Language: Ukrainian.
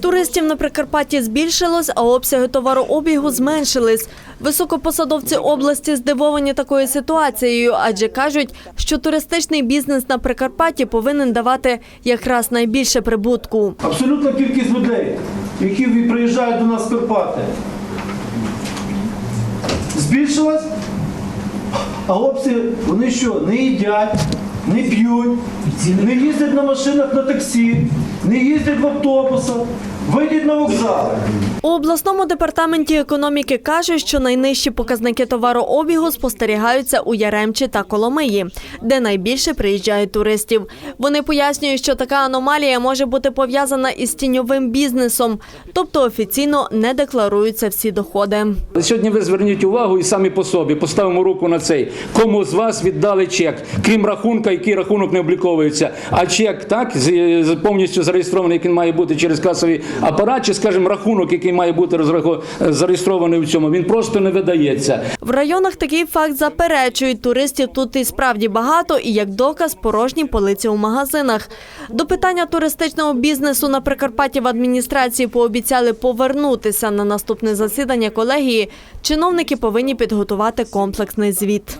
Туристів на Прикарпатті збільшилось, а обсяги товарообігу зменшились. Високопосадовці області здивовані такою ситуацією, адже кажуть, що туристичний бізнес на Прикарпатті повинен давати якраз найбільше прибутку. Абсолютна кількість людей, які приїжджають до нас в Карпати, збільшилась, а хлопці, вони що, не їдять, не п'ють, не їздять на машинах на таксі, не їздять в автобусах, вийдіть на вокзали. У обласному департаменті економіки кажуть, що найнижчі показники товарообігу спостерігаються у Яремчі та Коломиї, де найбільше приїжджають туристів. Вони пояснюють, що така аномалія може бути пов'язана із тіньовим бізнесом, тобто офіційно не декларуються всі доходи. Сьогодні ви зверніть увагу і самі по собі поставимо руку на цей. Кому з вас віддали чек, крім рахунка, який рахунок не обліковується. А чек так повністю зареєстрований, який має бути через касовий апарат, чи скажімо, рахунок, який має бути розрахо- зареєстрований в цьому, він просто не видається. В районах такий факт заперечують. Туристів тут і справді багато, і як доказ порожні полиці у магазинах. До питання туристичного бізнесу на Прикарпатті в адміністрації пообіцяли повернутися на наступне засідання колегії. Чиновники повинні підготувати комплексний звіт.